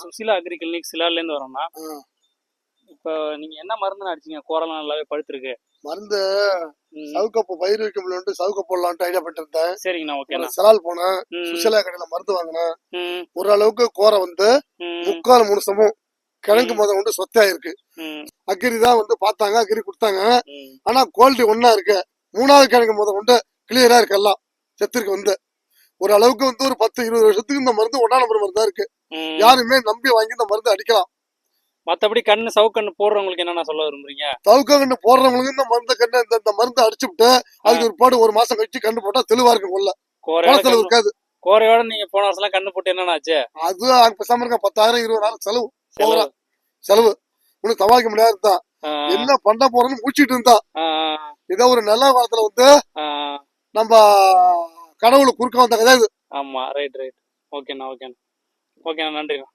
Susheela agri clinic சிலார்ல இருந்து வரோம்னா. இப்போ நீங்க என்ன மருந்து அடிச்சீங்க? கோரெல்லாம் நல்லாவே பழுத்திருக்கு மருந்து சவுக்கப்பு பயிர் வைக்க முடியலன்ட்டு சவுக்க போடலான்ட்டு ஐடியா பண்ணிருந்தேன் சரிங்கண்ணா ஓகேண்ணா செலால் போனேன். சுசலா கடையில மருந்து வாங்கினேன். ஓரளவுக்கு கோரை வந்து முக்கால் முழுசமும் கிழங்கு முத கொண்டு சொத்தா இருக்கு ம், அக்கிரி தான் வந்து பார்த்தாங்க அக்கிரி கொடுத்தாங்க. ஆனா குவாலிட்டி ஒண்ணா இருக்கு. மூணாவது கிழங்கு முத கொண்டு கிளியரா இருக்கு எல்லாம். செத்துருக்கு வந்து. ஒரு அளவுக்கு வந்து ஒரு பத்து இருபது வருஷத்துக்கு இந்த மருந்து ஒன்னா நம்பர் மருந்தா இருக்கு. யாருமே நம்பி வாங்கி இந்த மருந்து அடிக்கலாம். மத்தபடி கண்ணு சவுக்கண்ணு போடுறவங்களுக்கு என்னண்ணா சொல்ல விரும்புறீங்க? தவுக்க கண்டு போடுறவங்களுக்கு இந்த மருந்து கண்டு இந்த இந்த மருந்து அடிச்சுட்டு அதுக்கு ஒரு பாடு ஒரு மாசம் கழிச்சு கண்டு போட்டா தெளிவா இருக்கும் கோரையோட குளத்துல கண்ணு- இருக்காது. கோரையோட நீங்க போன வருஷம் கண்ணு போட்டு என்னண்ணா ஆச்சு? அது பேசாம இருக்க பத்தாயிரம் இருபதாயிரம் செலவு. செலவு. போகிறா. செலவு. ஒன்னும் சமாளிக்க முடியாது தான் என்ன பண்ண போறோம்னு முடிச்சிட்டு இருந்தா. ஏதோ ஒரு நல்ல காலத்துல வந்து நம்ம கடவுளை குறுக்க வந்த கதை இது ஆமா ரைட் ரைட் ஓகேண்ணா ஓகேண்ணா ஓகேண்ணா நன்றிண்ணா.